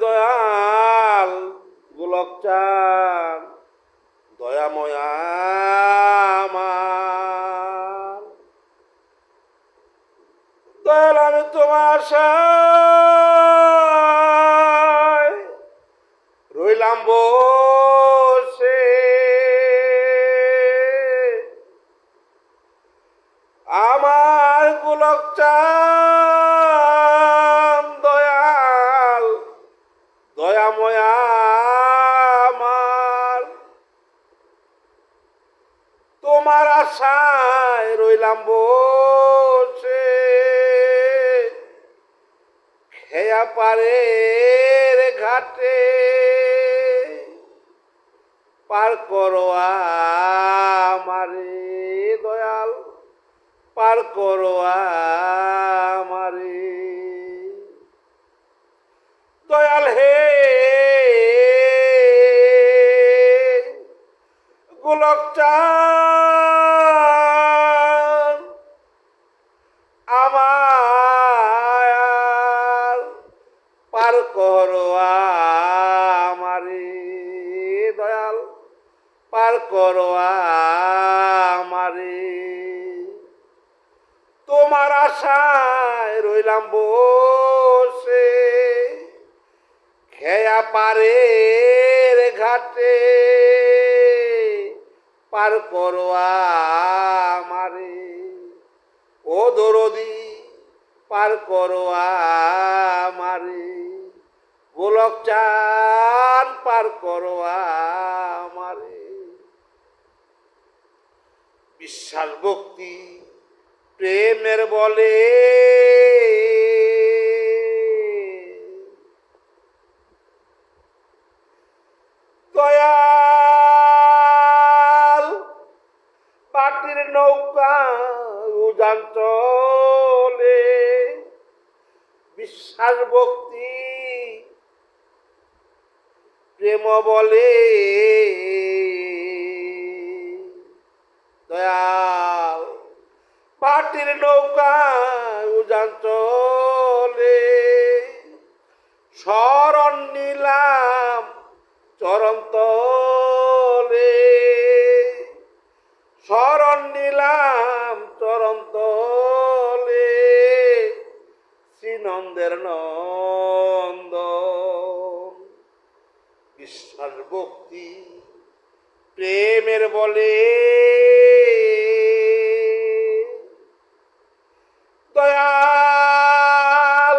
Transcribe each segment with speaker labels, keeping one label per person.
Speaker 1: দয়াল গোলক চান খেয়া পারে ঘাটে পার করো আমারে দয়াল পার করো আমারে খেয়া পারে ঘাটে পার করো আমারে ও দরদি, পার করো আমারে গোলক চান পার করো আমারে বিশ্বাস ভক্তি প্রেমের বলে দয়াল পাটির নৌকা চলে বিশ্বাস ভক্তি প্রেম বলে। দয়াল পাটির নৌকা উজান শরণ নিলাম শরণ নিলাম চরণ তলে শ্রীনন্দের নন্দ বিশ্বাস ভক্তি প্রেমের বলে। দয়াল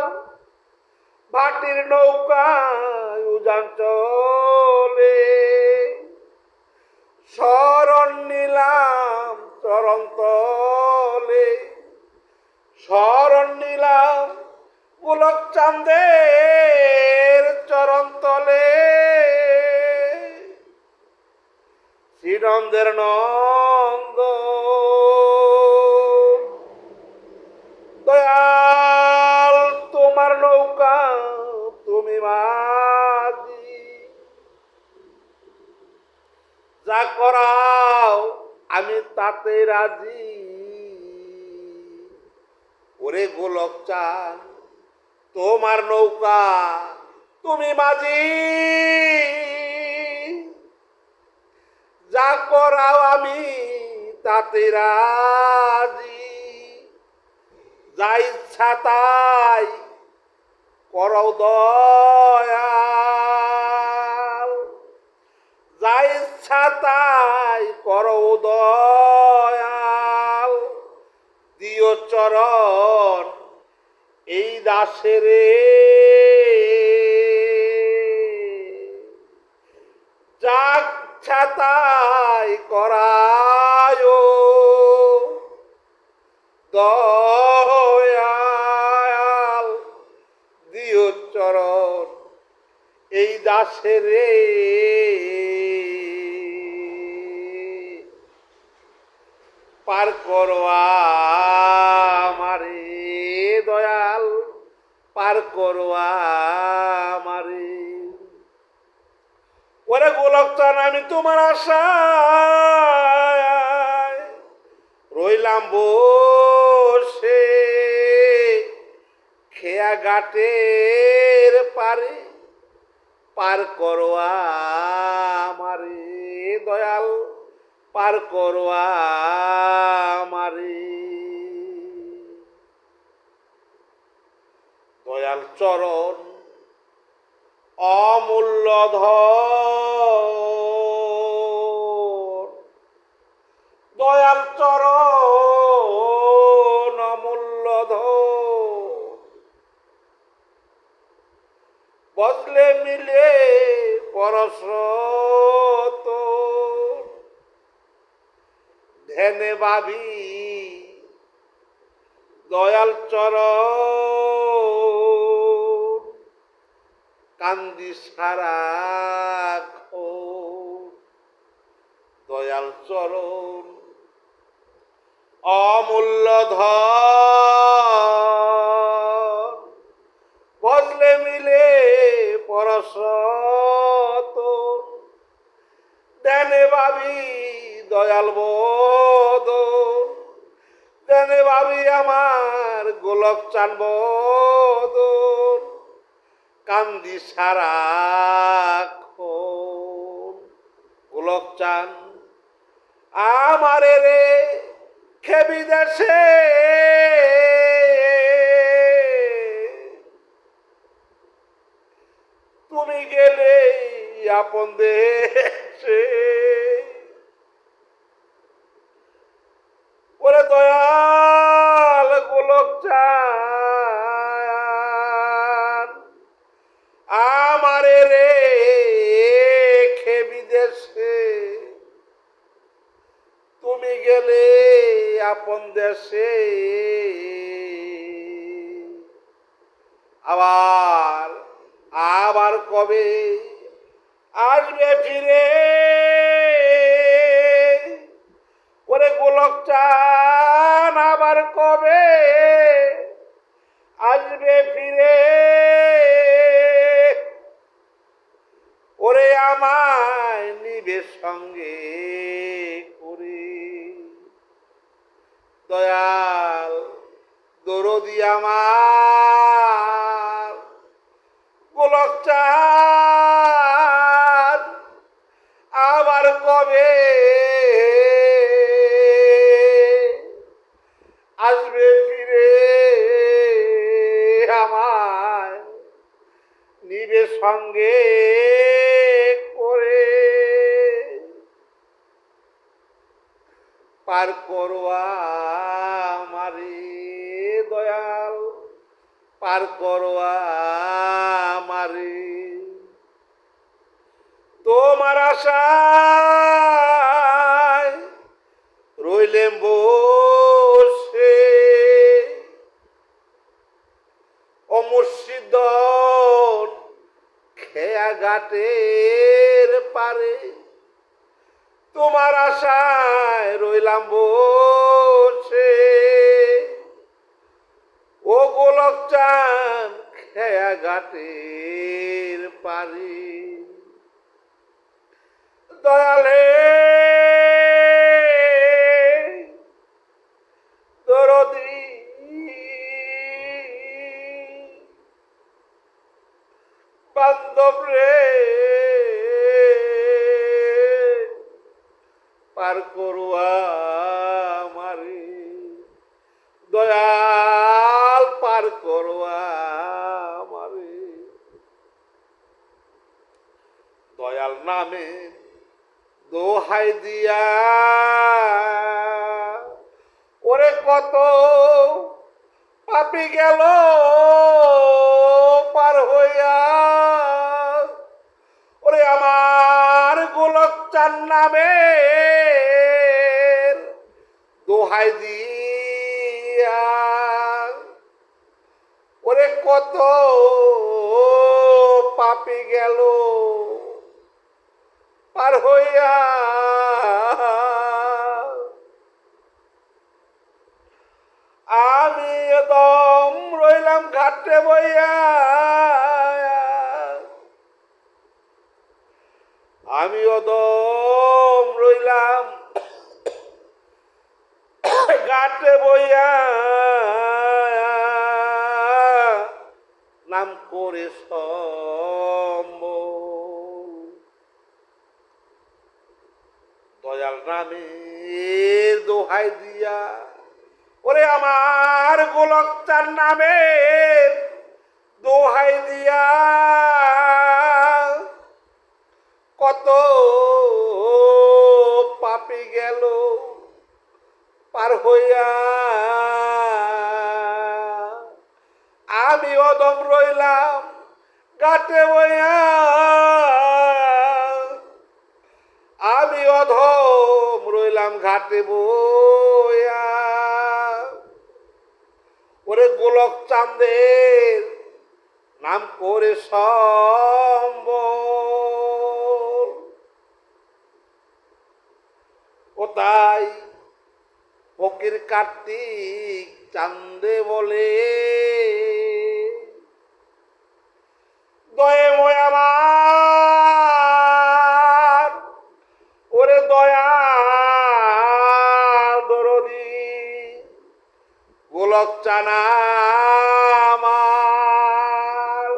Speaker 1: ভাটির নৌকা উজান শ্রীনন্দের নন্দ দয়াল তোমার নৌকা তুমি মাঝি যা করাও, আমি তাতে রাজি। ওরে গোলক চান তোমার নৌকা, তুমি মাঝি। যা করাও আমি তাতে রাজি। যা ইচ্ছা তাই করো দয়াল। যা ইচ্ছা তাই করো দয়াল। দিও চরণ এই দাসেরে। যা ইচ্ছা তাই করায়। দয়াল দিও চরণ এই দাসেরে পার করো আমারে দয়াল, পার করো আমারে। ওরে গোলক চান আমি তোমার আশায় রইলাম বসে। খেয়া ঘাটে পারি পার করো আমারে, দয়াল, পার করো আমারে। দয়াল চরণ অমূল্য ধন দয়াল চরণ অমূল্য ধন। বসলে মিলে পরশত ধ্যানে ভাবি দয়াল চর কান্দি সারা দয়াল চরণ অমূল্য ধন। বদলে মিলে পরশত দেনে ভাবি দয়াল বোধ। দেনে ভাবি আমার গোলক চান বোধ। কান্দি সারা গোলক চান আমারে রে। খেবি দেশে তুমি গেলে আপন দেশে। ওরে দয়াল গোলক চান আমারে রে খেবি দেশে তুমি গেলে আপন দেশে আবার আবার কবে আসবে ফিরে? ওরে গোলক চান, আবার কবে আসবে ফিরে? ওরে আমায় নিবে সঙ্গে করে। দয়াল দরদি আমার গোলক আবার কবে আসবে ফিরে আমায়? নিবে সঙ্গে করে পার করোয়া মারে দয়াল। পার করোয়া মারে। তোমার আশায় রইলেম বসে। অমুর্শিদন খেয়া ঘাটের পারে তোমার আশায় রইলাম বসে। ও গোলক চান খেয়া ঘাটের পারে। দয়ালে দরদি। বান্ধব রে। পার করুয়া দয়াল পার করুয়া দয়াল নামে দোহাই দিয়া। ওরে কত পাপি গেল পার হইয়া ওরে আমার নামে দোহাই দিয়া। ওরে কত পাপি গেল পার হইয়া। আমি একদম রইলাম ঘাটে বইয়া। আমি অদম রইলাম। গাটে বইয়া নাম করে দয়াল নামে দোহাই দিয়া, ওরে আমার গোলক চার নামে দোহাই দিয়া কত পাপি গেল পার হইয়া। আমি অদম রইলাম গাটে বইয়া। আমি অধম রইলাম, ঘাটে বইয়া। ওরে গোলক চান্দের নাম করে সম্বল। তাই ফকির কার্তিক চান্দে বলে দয়ে ময় আমার ওরে দয়া দরদি গোলক চানা আমার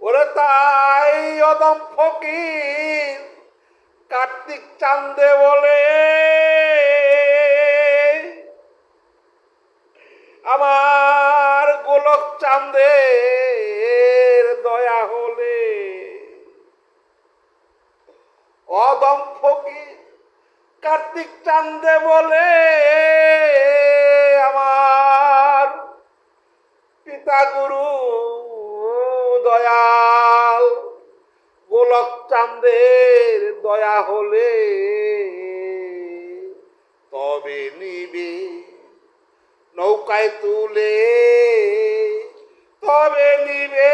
Speaker 1: ওরে তাই অদম ফকির কার্তিক চান্দে বলে আমার গোলক চাঁদের দয়া হলে অদম ফকির কার্তিক চান্দে বলে আমার পিতা গুরু দয়াল গোলক চাঁদের দয়া হলে তবে নিবে নৌকায় তুলে, তবে নিবে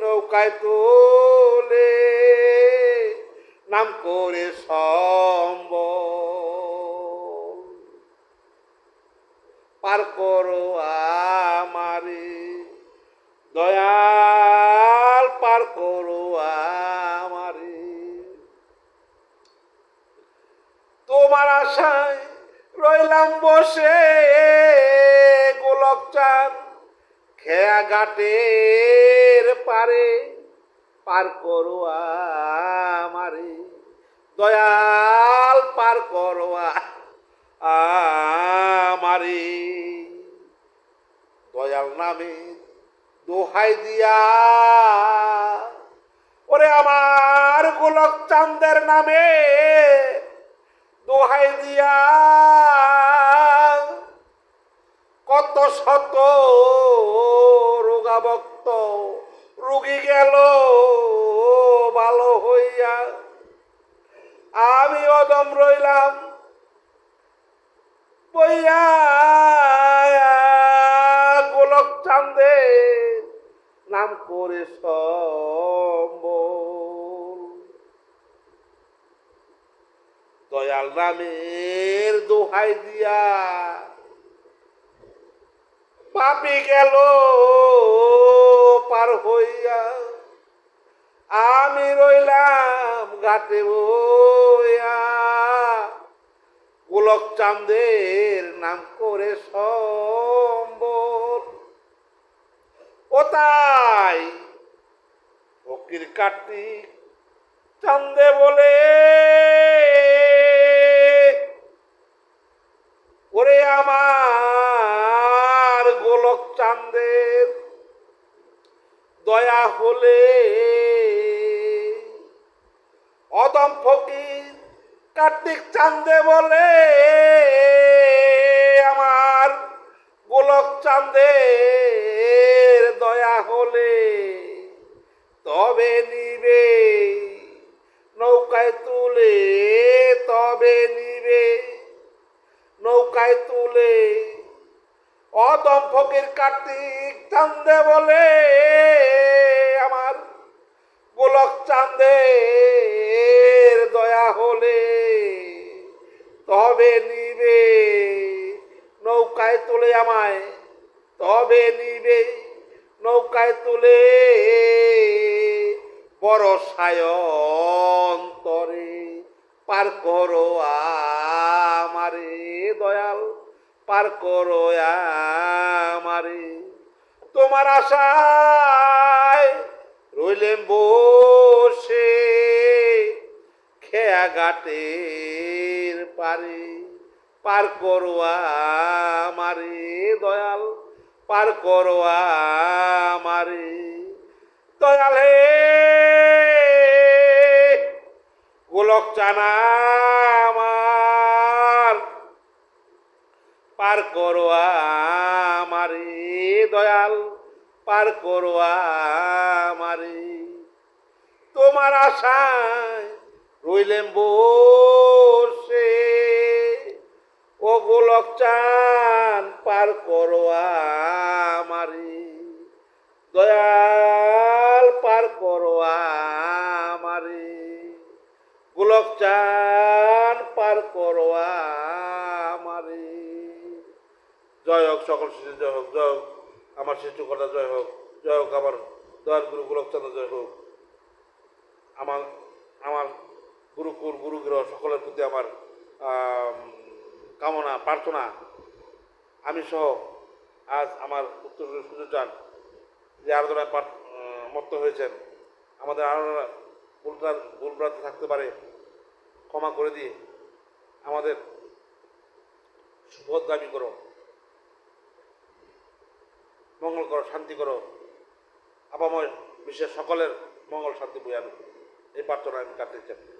Speaker 1: নৌকায় তোলে। নাম করে সম্ব পার করো আমারে, দয়াল পার করো আমারে। তোমার আশায় রইলাম বসে। গোলক চান খেয়া ঘাটের পারে, পার করো আমারে। দয়াল, পার করো আমারে। দয়াল নামে দোহাই দিয়া, ওরে আমার গোলক চান্দের নামে দোহাই দিয়া। কত শত রোগাবক্ত রুগী গেল, ভালো হইয়া। আমি অদম রইলাম, বইয়া গোলক চান্দে নাম করে সম্বল। দয়াল নামের দোহাই দিয়া পাপি গেল পার হইয়া। আমি রইলাম ঘাটে বইয়া। গোলক চাঁদের নাম করে সম্বল। ও তাই ফকির কার্তিক চান্দে বলে, ওরে আমার দয়া হলে অদম ফকির কার্তিক চান্দে বলে, আমার গোলক চাঁদের দয়া হলে তবে নিবে, নৌকায় তুলে তবে নিবে, নৌকায় তুলে অদম ফকির কার্তিক চান্দে বলে, আমার গোলক চাঁদের দয়া হলে তবে নিবে, নৌকায় তুলে আমায়, তবে নিবে, নৌকায় তুলে বড় সায়ন্তরে পার করো আমারে দয়াল। পার করো আমারে। তোমার আশায় রইলেন বসে খেয়া ঘাটের পারে। পার করোয়া মারে দয়াল, পার করোয়া মারে দয়াল হে গোলক চানা আমার পার করো আমারে দয়াল, পার করো আমারে তোমার আশায় রইলেম বসে ও গোলক চান পার করো আমারে দয়াল, পার করো আমারে গোলক চান পার করো জয় হোক, সকল শিশু জয় হোক জয় হোক, আমার কথা জয় হোক জয় হোক, আমার দয়াল গুরু গোলকচন্দ্র জয় হোক। আমার আমার গুরুকুল গুরুগৃহ সকলের প্রতি আমার কামনা, প্রার্থনা। আমি সহ আজ আমার উত্তর সুযোগ যে আরাধনায় মত্ত হয়েছেন, আমাদের আরাধনা ভুলটার ভুলভ্রান্তি থাকতে পারে, ক্ষমা করে দিয়ে আমাদের সুভদ্রামী করো। মঙ্গল করো, শান্তি করো। আপাময় বিশ্বের সকলের মঙ্গল, শান্তি আনো এই প্রার্থনা আমি কাটতে চাই।